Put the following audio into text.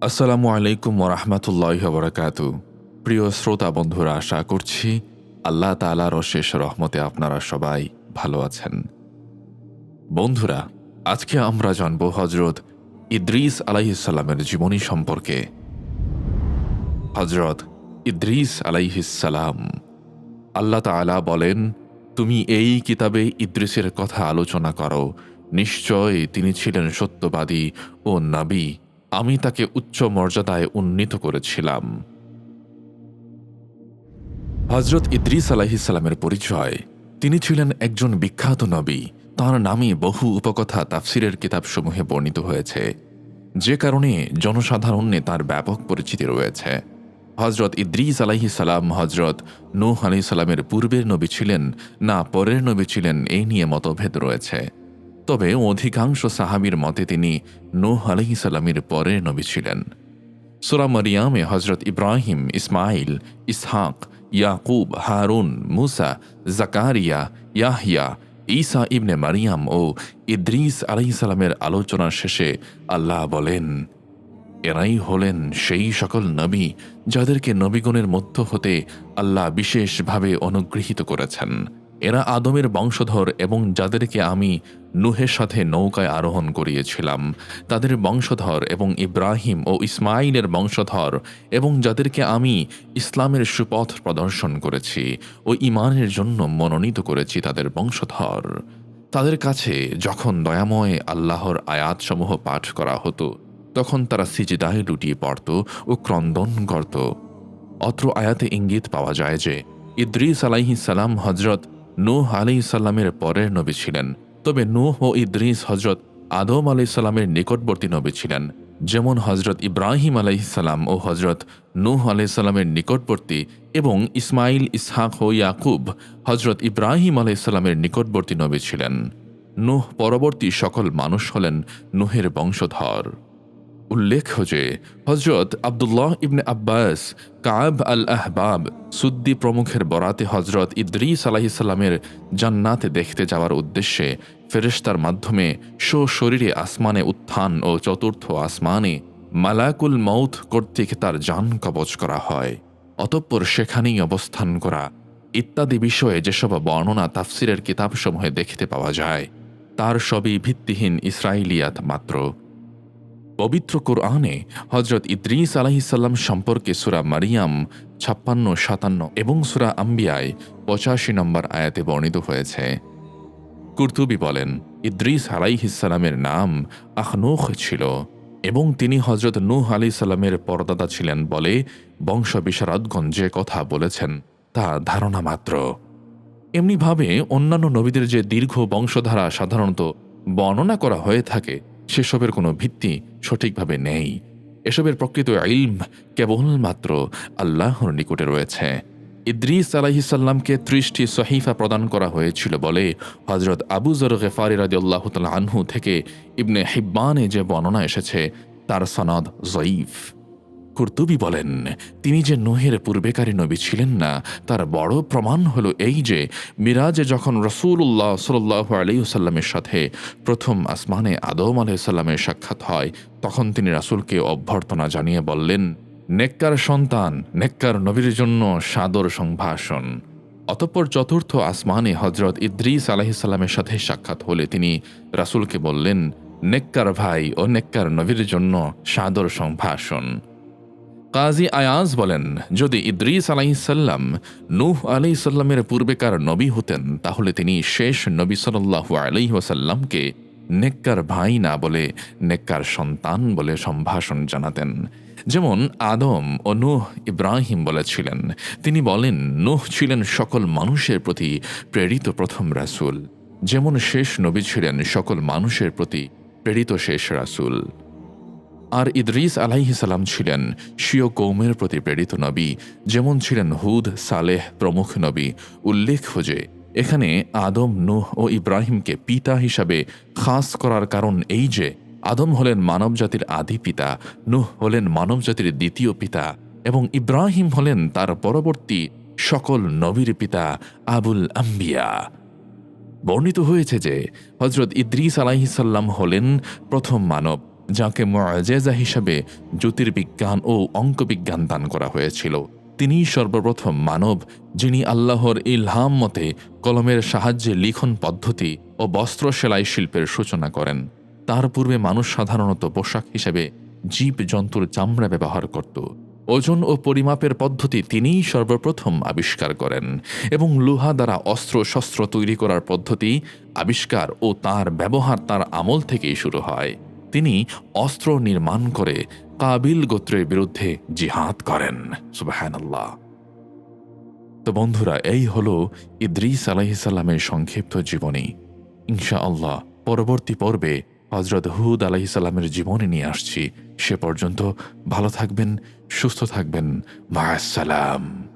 আসসালামু আলাইকুম ওরহমতুল্লাহ বরকাত প্রিয় শ্রোতা বন্ধুরা, আশা করছি আল্লাহ তালার অশেষ রহমতে আপনারা সবাই ভালো আছেন। বন্ধুরা, আজকে আমরা জানব হজরত ইদ্রিস আলাইহিসাল্লামের জীবনী সম্পর্কে। হজরত ইদ্রিস আলাইহিসাল্লাম আল্লাহ তাআলা বলেন, তুমি এই কিতাবে ইদ্রিসের কথা আলোচনা করো। নিশ্চয় তিনি ছিলেন সত্যবাদী ও নাবী। আমি তাকে উচ্চ মর্যাদায় উন্নীত করেছিলাম। হজরত ইদ্রিস আলাহিসাল্লামের পরিচয়। তিনি ছিলেন একজন বিখ্যাত নবী। তাঁর নামে বহু উপকথা তাফসিরের কিতাবসমূহে বর্ণিত হয়েছে। যে কারণে জনসাধারণে তার ব্যাপক পরিচিতি রয়েছে। হজরত ইদ্রিস আলাহি সালাম হজরত নূহ আলি সালামের পূর্বের নবী ছিলেন, না পরের নবী ছিলেন, এই নিয়ে মতভেদ রয়েছে। তবে অধিকাংশ সাহাবির মতে তিনি নূহ আলহি সালামের পরের নবী ছিলেন। সুরা মরিয়ামে হজরত ইব্রাহিম ইসমাইল ইসহাক, ইয়াকুব, হারুন, মুসা, জাকারিয়া ইয়াহিয়া ঈসা ইবনে মারিয়াম ও ইদ্রিস আলাইসালামের আলোচনার শেষে আল্লাহ বলেন, এরাই হলেন সেই সকল নবী যাদেরকে নবীগণের মধ্য হতে আল্লাহ বিশেষভাবে অনুগৃহীত করেছেন। এরা আদমের বংশধর এবং যাদেরকে আমি নুহের সাথে নৌকায় আরোহণ করিয়েছিলাম। তাদের বংশধর এবং ইব্রাহিম ও ইসমাইলের বংশধর এবং যাদেরকে আমি ইসলামের সুপথ প্রদর্শন করেছি ও ইমানের জন্য মনোনীত করেছি তাদের বংশধর। তাদের কাছে যখন দয়াময় আল্লাহর আয়াতসমূহ পাঠ করা হতো, তখন তারা সিজিদায় লুটিয়ে পড়ত ও ক্রন্দন করত অত্র আয়াতে ইঙ্গিত পাওয়া যায় যে, ইদ্রিস আলাইহি সালাম হজরত নূহ আলি সাল্লামের পরের নবী ছিলেন। তবে নূহ ও ইদ্রিস হজরত আদম আলি সাল্লামের নিকটবর্তী নবী ছিলেন, যেমন হজরত ইব্রাহিম আলাইসাল্লাম ও হজরত নূহ আলাইসাল্লামের নিকটবর্তী এবং ইসমাইল ইসহাক ও ইয়াকুব হজরত ইব্রাহিম আলাইসাল্লামের নিকটবর্তী নবী ছিলেন। নূহ পরবর্তী সকল মানুষ হলেন নুহের বংশধর। উল্লেখ্য যে হজরত আবদুল্লাহ ইবনে আব্বাস কাব আল আহবাব সুদ্দি প্রমুখের বরাতে হজরত ইদ্রিস আলাহিসাল্লামের জান্নাতে দেখতে যাওয়ার উদ্দেশ্যে ফেরেশতার মাধ্যমে শো শরীরে আসমানে উত্থান ও চতুর্থ আসমানে মালাকুল মৌত কর্তৃক তার যান কবচ করা হয়। অতঃপর সেখানেই অবস্থান করা ইত্যাদি বিষয়ে যেসব বর্ণনা তাফসিরের কিতাবসমূহে দেখতে পাওয়া যায়, তার সবই ভিত্তিহীন ইসরায়েলিয়াত মাত্র। পবিত্র কোরআনে হজরত ইদ্রিস আলাহিসাল্লাম সম্পর্কে সুরা মারিয়াম ছাপ্পান্ন, সাতান্ন এবং সুরা আম্বিয়ায় পঁচাশি নম্বর আয়াতে বর্ণিত হয়েছে। কুর্তুবি বলেন, ইদ্রিস আলাইহিসাল্লামের নাম আখনুখ ছিল এবং তিনি হজরত নূহ আলি সাল্লামের পরদাদা ছিলেন বলে বংশ বিশারদগণ যে কথা বলেছেন তা ধারণা মাত্র। এমনিভাবে অন্যান্য নবীদের যে দীর্ঘ বংশধারা সাধারণত বর্ণনা করা হয়ে থাকে সেসবের কোনো ভিত্তি সঠিকভাবে নেই। এসবের প্রকৃত ইলম কেবলমাত্র আল্লাহর নিকটে রয়েছে। ইদ্রিস আলাহিসাল্লামকে ত্রিশটি সহিফা প্রদান করা হয়েছিল বলে হজরত আবু জর গেফারি রাজি আল্লাহ আনহু থেকে ইবনে হিব্বানে যে বর্ণনা এসেছে, তার সনদ জয়ীফ। কুর্তুবি বলেন, তিনি যে নোহের পূর্বেকারী নবী ছিলেন না, তার বড় প্রমাণ হলো এই যে, মিরাজে যখন রসুল্লাহ সাল্লাহ আলিউসাল্লামের সাথে প্রথম আসমানে আদম আলাইসাল্লামের সাক্ষাৎ হয়, তখন তিনি রাসুলকে অভ্যর্থনা জানিয়ে বললেন, নেককার সন্তান, নেককার নবীর জন্য সাদর সংভাষণ অতঃপর চতুর্থ আসমানে হজরত ইদ্রিস আলাহিসাল্লামের সাথে সাক্ষাৎ হলে তিনি রাসুলকে বললেন, নেককার ভাই ও নেককার নবীর জন্য সাদর সংভাষণ কাজী আয়াজ বলেন, যদি ইদ্রিস আলাইসাল্লাম নূহ আলাইসাল্লামের পূর্বেকার নবী হতেন, তাহলে তিনি শেষ নবী সাল্লাহু আলাই ওসাল্লামকে নেককার ভাই না বলে, নেককার সন্তান বলে সম্ভাষণ জানাতেন। যেমন আদম ও নূহ ইব্রাহিম বলেছিলেন, তিনি বলেন, নুহ ছিলেন সকল মানুষের প্রতি প্রেরিত প্রথম রাসুল। যেমন শেষ নবী ছিলেন সকল মানুষের প্রতি প্রেরিত শেষ রাসুল। আর ইদ্রিস আলাইহিসাল্লাম ছিলেন শিও কৌমের প্রতি প্রেরিত নবী, যেমন ছিলেন হুদ, সালেহ প্রমুখ নবী উল্লেখ্য যে এখানে আদম, নুহ ও ইব্রাহিমকে পিতা হিসাবে খাস করার কারণ এই যে, আদম হলেন মানবজাতির আদি পিতা, নুহ হলেন মানবজাতির দ্বিতীয় পিতা, এবং ইব্রাহিম হলেন তার পরবর্তী সকল নবীর পিতা আবুল আম্বিয়া। বর্ণিত হয়েছে যে হজরত ইদ্রিস আলাহিসাল্লাম হলেন প্রথম মানব। যাকে মজেজা হিসাবে জ্যোতির্বিজ্ঞান ও অঙ্কবিজ্ঞান দান করা হয়েছিল। তিনিই সর্বপ্রথম মানব, যিনি আল্লাহর ইলহাম মতে কলমের সাহায্যে লিখন পদ্ধতি ও বস্ত্র সেলাই শিল্পের সূচনা করেন। তার পূর্বে মানুষ সাধারণত পোশাক হিসেবে জীব জন্তুর চামড়া ব্যবহার করত। ওজন ও পরিমাপের পদ্ধতি তিনিই সর্বপ্রথম আবিষ্কার করেন এবং লোহা দ্বারা অস্ত্র শস্ত্র তৈরি করার পদ্ধতি আবিষ্কার ও তার ব্যবহার তার আমল থেকেই শুরু হয়। তিনি অস্ত্র নির্মাণ করে কাবিল গোত্রের বিরুদ্ধে জিহাদ করেন। সুবাহানাল্লাহ। তো বন্ধুরা, এই হল ইদ্রিস আলাহিসাল্লামের সংক্ষিপ্ত জীবনী। ইনশা আল্লাহ পরবর্তী পর্বে হজরত হুদ আলাহিসাল্লামের জীবনী নিয়ে আসছি। সে পর্যন্ত ভালো থাকবেন, সুস্থ থাকবেন। মা সালাম